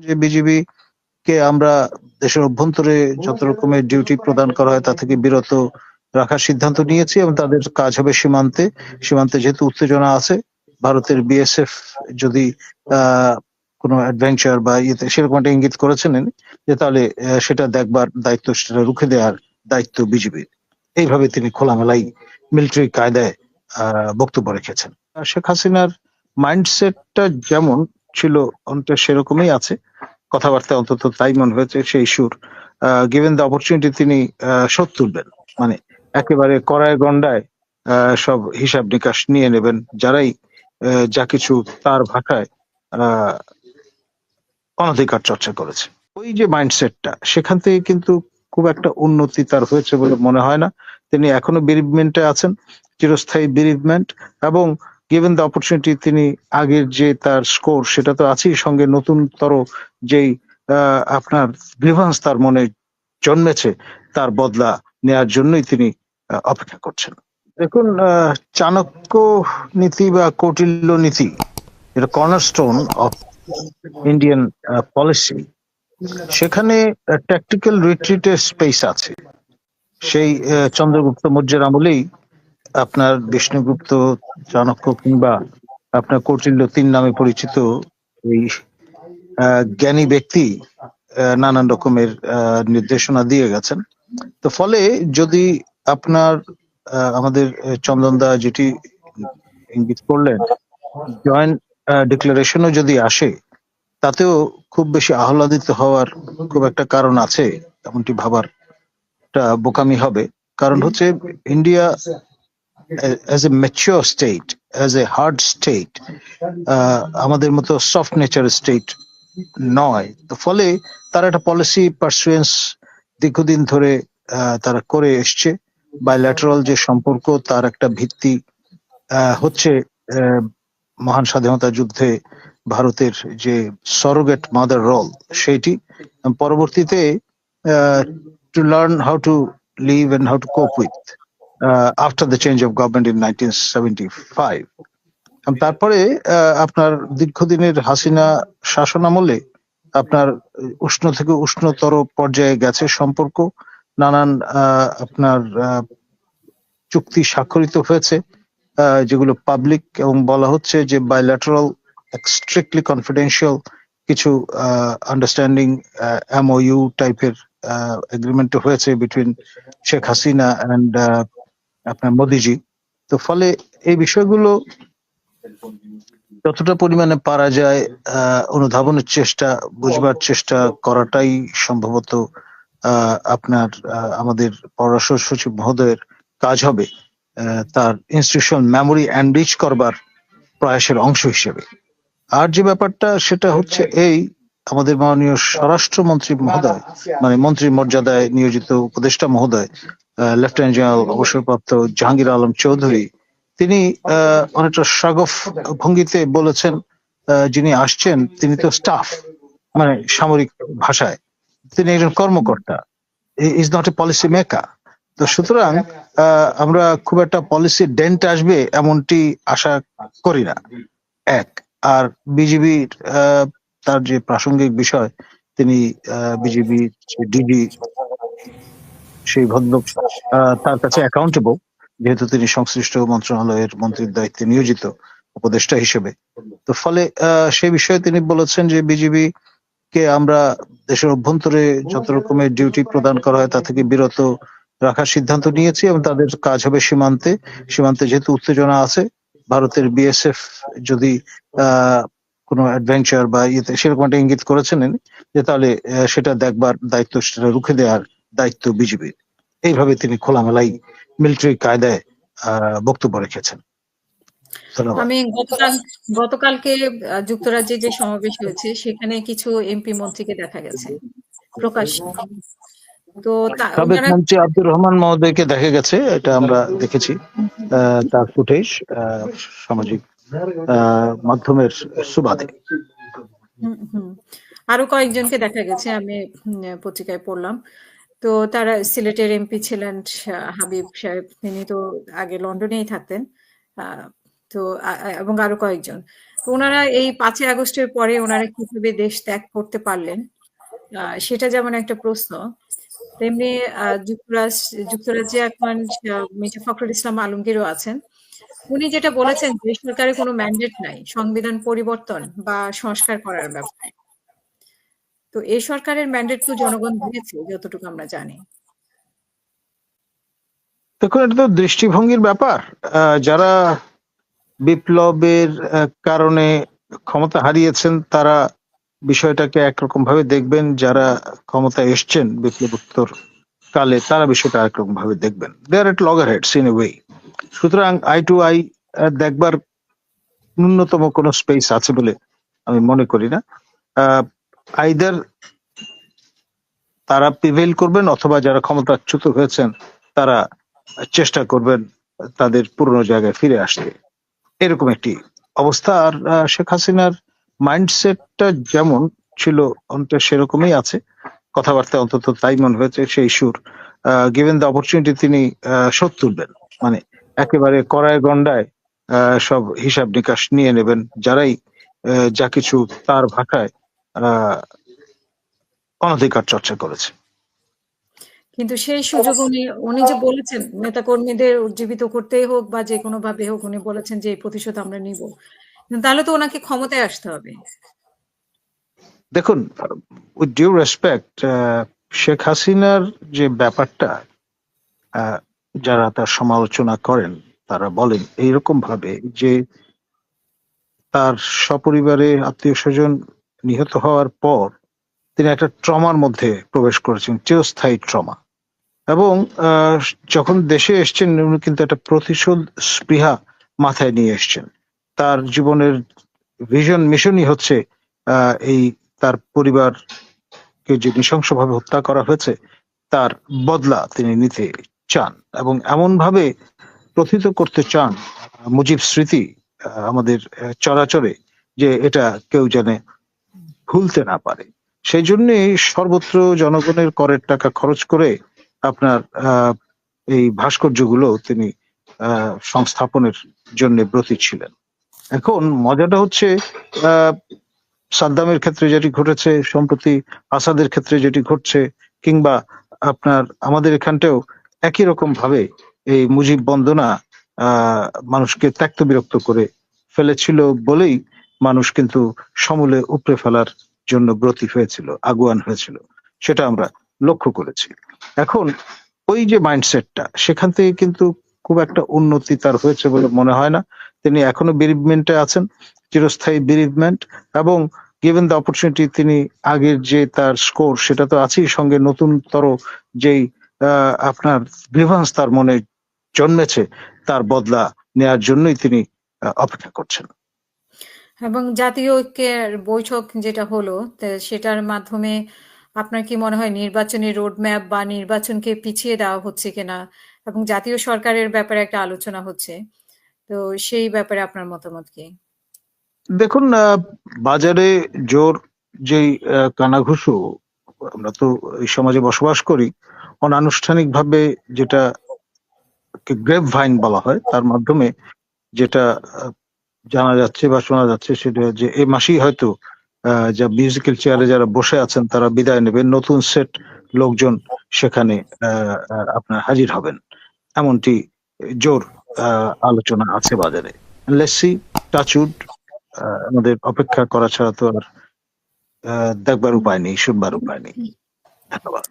যে বিজিবি কে আমরা দেশের অভ্যন্তরে যত রকমের ডিউটি প্রদান করা হয় তা থেকে বিরত রাখার সিদ্ধান্ত নিয়েছি এবং তাদের কাজ হবে সীমান্তে। সীমান্তে যেহেতু উত্তেজনা আছে ভারতের বিএসএফ যদি কোনো অ্যাডভেঞ্চার বা ইয়েতে সেরকম একটা ইঙ্গিত করেছেন যে তাহলে সেটা দেখবার দায়িত্ব সেটা রুখে দেওয়ার দায়িত্ব বিজিবির। এইভাবে তিনি খোলামেলাই মিলিটারি কায়দায় আহ, বক্তব্য রেখেছেন। শেখ হাসিনার মাইন্ডসেটটা যেমন ছিল অনেকটা সেরকমই আছে। কথাবার্তা অন্তত তাই মনে হয়েছে, সেই সুর গিভেন দ্য অপরচুনিটি তিনি শোধ তুলবেন। মানে একেবারে কড়ায় গন্ডায় সব হিসাব নিকাশ নিয়ে নেবেন। যারাই যা কিছু তার ভাষায় অনধিকার চর্চা করেছে। ওই যে মাইন্ডসেটটা সেখান থেকে কিন্তু খুব একটা উন্নতি তার হয়েছে বলে মনে হয় না। তিনি এখনও বিরিভমেন্টে আছেন, চিরস্থায়ী বিরিভমেন্ট এবং গিভেন দ্য অপরচুনিটি তিনি আগের যে তার স্কোর সেটা তো আছেই সঙ্গে নতুনতর যেই আপনার গ্রিভান্স তার মনে জন্মেছে, তার বদলা নেয়ার জন্যই তিনি অপেক্ষা করছেন। দেখুন চাণক্য নীতি বা কৌটিল্য নীতি, এটা কর্নারস্টোন অফ ইন্ডিয়ান পলিসি সেখানে ট্যাকটিক্যাল রিট্রিটের স্পেস আছে। সেই চন্দ্রগুপ্ত মৌর্যের আমলেই আপনার বিষ্ণুগুপ্ত চাণক্য কিংবা আপনার কৌটিল্য তিন নামে পরিচিত এই জ্ঞানী ব্যক্তি নানান রকমের নির্দেশনা দিয়ে গেছেন। তো ফলে যদি আপনার আমাদের চন্দনদা যেটি ইঙ্গিত করলেন, জয়েন্ট ডিক্লারেশনও যদি আসে, তাতেও খুব বেশি আহ্লাদিত হওয়ার খুব একটা কারণ আছে, এমনটি ভাবার বোকামি হবে। কারণ হচ্ছে India as a mature state as a hard state আমাদের মতো সফট নেচার স্টেট নয়। তো ফলে তারা একটা পলিসি পার্সুয়েন্স দীর্ঘদিন ধরে তারা করে এসছে। বাইল্যাটারাল যে সম্পর্ক, তার একটা ভিত্তি হচ্ছে মহান স্বাধীনতা যুদ্ধে ভারতের যে সরোগেট মাদার রোল সেইটি। পরবর্তীতে to learn how to live and how to cope with after the change of government in nineteen seventy five তারপরে আহ, আপনার দীর্ঘদিনের হাসিনা শাসন আমলে আপনার উষ্ণ থেকে উষ্ণতর পর্যায়ে গেছে সম্পর্ক নানান আহ, আপনার আহ, চুক্তি স্বাক্ষরিত হয়েছে যেগুলো পাবলিক এবং বলা হচ্ছে যে বাইল্যাটারাল স্ট্রিক্টলি কনফিডেন্সিয়াল কিছু আন্ডারস্ট্যান্ডিং এমওইউ টাইপের এগ্রিমেন্ট হয়েছে বিটুইন শেখ হাসিনা অ্যান্ড আপনার মোদিজি। তো ফলে এই বিষয়গুলো যতটা পরিমাণে পারা যায় অনুধাবনের চেষ্টা, বুঝবার চেষ্টা করাটাই সম্ভবত আপনার আমাদের পররাষ্ট্র সচিব মহোদয়ের কাজ হবে তার ইনস্টিটিউশনাল মেমোরি এনরিচ করবার প্রয়াসের অংশ হিসেবে। আর যে ব্যাপারটা, সেটা হচ্ছে এই আমাদের মাননীয় স্বরাষ্ট্রমন্ত্রী মহোদয় মানে মন্ত্রীর মর্যাদায় নিয়োজিত উপদেষ্টা মহোদয় লেফটেন্যান্ট জেনারেল অবসরপ্রাপ্ত জাহাঙ্গীর আলম চৌধুরী, তিনি অনেকটা সাগফ ভঙ্গিতে বলেছেন যিনি আসছেন, তিনি তো স্টাফ মানে সামরিক ভাষায়। তিনি একজন কর্মকর্তা is not a policy maker তো সুতরাং আমরা খুব একটা পলিসি ডেন্ট আসবে এমনটি আশা করি না। এক, আর বিজিবির তার যে প্রাসঙ্গিক বিষয়, তিনি বিজিবি ডিজি সেই ভদ্রলোক তার কাছে অ্যাকাউন্টেবল যেহেতু তিনি সংশ্লিষ্ট মন্ত্রণালয়ের মন্ত্রীর দায়িত্বে নিয়োজিত উপদেষ্টা হিসেবে। তো ফলে সে বিষয়ে তিনি বলেছেন যে বিজিবি কে আমরা দেশের অভ্যন্তরে যত রকমের ডিউটি প্রদান করা হয়, তা থেকে বিরত রাখার সিদ্ধান্ত নিয়েছি এবং তাদের কাজ হবে সীমান্তে। সীমান্তে যেহেতু উত্তেজনা আছে, ভারতের বিএসএফ যদি কোনো অ্যাডভেঞ্চার বা ইয়েতে সেরকম একটা ইঙ্গিত করেছেন, যে তাহলে সেটা দেখবার দায়িত্ব সেটা রুখে দেওয়ার দায়িত্ব বিজেপির এইভাবে তিনি খোলামেলাই মিলিটারি কায়দায় আহ, বক্তব্য রেখেছেন। আমি গতকাল গতকালকে যুক্তরাজ্যে যে সমাবেশ হয়েছে সেখানে কিছু এমপি মন্ত্রীকে দেখা গেছে। প্রকাশ্যে তো সাবেক মন্ত্রী আব্দুর রহমান মহোদয়কে দেখা গেছে এটা আমরা দেখেছি তার ফুটেজ সামাজিক মাধ্যমের সুবাদে। আরও কয়েকজনকে দেখা গেছে আমি পত্রিকায় পড়লাম। তো তারা সিলেটের এমপি ছিলেন হাবিব সাহেব। তিনি তো আগে লন্ডনেই থাকতেন তো এবং আরও কয়েকজন। ওনারা এই পাঁচই আগস্টের পরে ওনারা কীভাবে দেশ ত্যাগ করতে পারলেন সেটা যেমন একটা প্রশ্ন, তেমনি যুক্তরাজ, যুক্তরাজ্যে এখন মির্জা ফখরুল ইসলাম আলমগীরও আছেন। উনি যেটা বলেছেন যে সরকারের কোনো ম্যান্ডেট নাই, সংবিধান পরিবর্তন বা সংস্কার করার ব্যাপারে। তো এই সরকারের ম্যান্ডেট তো জনগণ দিয়েছে, যতটুকু আমরা জানি। দেখুন, এটা তো দৃষ্টিভঙ্গির ব্যাপার। যারা বিপ্লবের কারণে ক্ষমতা হারিয়েছেন, তারা বিষয়টাকে একরকম ভাবে দেখবেন। যারা ক্ষমতা এসছেন বিপ্লবোত্তর কালে, তারা বিষয়টা একরকম ভাবে দেখবেন। They at loggerheads in a way সুতরাং আই টু আই দেখবার ন্যূনতম কোনো স্পেস আছে বলে আমি মনে করি না। আইদার তারা প্রিভেল করবেন অথবা যারা ক্ষমতাচ্যুত হয়েছেন, তারা চেষ্টা করবেন তাদের পুরনো জায়গায় ফিরে আসতে। এরকম একটি অবস্থা। আর শেখ হাসিনার মাইন্ডসেটটা যেমন ছিল অনেকটা সেরকমই আছে। কথাবার্তা অন্তত তাই মনে হয়েছে, সেই সুর গিভেন দ্য অপরচুনিটি তিনি শোধ তুলবেন। মানে একেবারে কড়ায় গন্ডায় সব হিসাব নিকাশ নিয়ে নেবেন। যারাই যা কিছু তার ভাষায় অনধিকার চর্চা করেছে। কিন্তু সেই সুযোগ উনি উনি যে বলেছেন নেতা কর্মীদের উজ্জীবিত করতেই হোক বা যে কোনো ভাবে হোক উনি বলেছেন যে এই প্রতিশোধ আমরা নিব। তাহলে তো ওনাকে ক্ষমতায় আসতে হবে। দেখুন উইথ ডিউ রেসপেক্ট শেখ হাসিনার যে ব্যাপারটা আহ, যারা তার সমালোচনা করেন তারা বলেন এইরকম ভাবে যে তার সপরিবারে আত্মীয় স্বজন নিহত হওয়ার পর তিনি একটা ট্রমার মধ্যে প্রবেশ করেছেন, চিরস্থায়ী ট্রমা। এবং যখন দেশে এসছেন, উনি কিন্তু একটা প্রতিশোধ স্পৃহা মাথায় নিয়ে এসছেন। তার জীবনের ভিশন মিশনই হচ্ছে এই তার পরিবারকে যে নৃশংসভাবে হত্যা করা হয়েছে, তার বদলা তিনি নিতে চান। এবং এমন ভাবে প্রথিত করতে চান মুজিব স্মৃতি আমাদের চরাচরে, যে এটা কেউ জানে ভুলতে না পারে। সেই জন্যে সর্বত্র জনগণের করের টাকা খরচ করে আপনার এই ভাস্কর্যগুলো তিনি সংস্থাপনের জন্য ব্রতী ছিলেন। এখন মজাটা হচ্ছে সাদ্দামের ক্ষেত্রে যেটি ঘটেছে, সম্প্রতি আসাদের ক্ষেত্রে যেটি ঘটছে, কিংবা আপনার আমাদের এখানটাও একই রকম ভাবে এই মুজিব বন্দনা মানুষকে ত্যক্ত বিরক্ত করে ফেলেছিল বলেই মানুষ কিন্তু সমূলে উপড়ে ফেলার জন্য ব্রতী হয়েছিল, আগুয়ান হয়েছিল। সেটা আমরা লক্ষ্য করেছি। এখন ওই যে মাইন্ডসেটটা সেখান থেকে কিন্তু খুব একটা উন্নতি তার হয়েছে বলে মনে হয় না। তিনি এখনও বিরিভমেন্টে আছেন, চিরস্থায়ী বিরিভমেন্ট এবং গিভেন দ্য অপরচুনিটি তিনি আগের যে তার স্কোর সেটা তো আছেই সঙ্গে নতুনতর যেই আপনার গ্রিভান্স তার মনে জন্মেছে, তার বদলা নেয়ার জন্যই তিনি অপেক্ষা করছেন। এবং জাতীয় ঐক্যের বৈঠক যেটা হলো সেটার মাধ্যমে আপনার কি মনে হয় নির্বাচনী রোডম্যাপ বা নির্বাচনকে পিছিয়ে দেওয়া হচ্ছে কিনা এবং জাতীয় সরকারের ব্যাপারে একটা আলোচনা হচ্ছে? তো সেই ব্যাপারে আপনার মতামত কি? দেখুন বাজারে জোর যেই কানাঘুষো, আমরা তো এই সমাজে বসবাস করি অনানুষ্ঠানিক ভাবে যেটা গ্রেপ ভাইন বলা হয়, তার মাধ্যমে যেটা জানা যাচ্ছে বা শোনা যাচ্ছে সেটা যে এই মাসেই হয়তো যা মিউজিক্যাল চেয়ারে যারা বসে আছেন তারা বিদায় নেবেন, নতুন সেট লোকজন সেখানে আপনার হাজির হবেন। এমনটি জোর আলোচনা আছে বাজারে। লেসি টাচুড আমাদের অপেক্ষা করা ছাড়া তো আর দেখবার উপায় নেই, শুনবার উপায় নেই। ধন্যবাদ।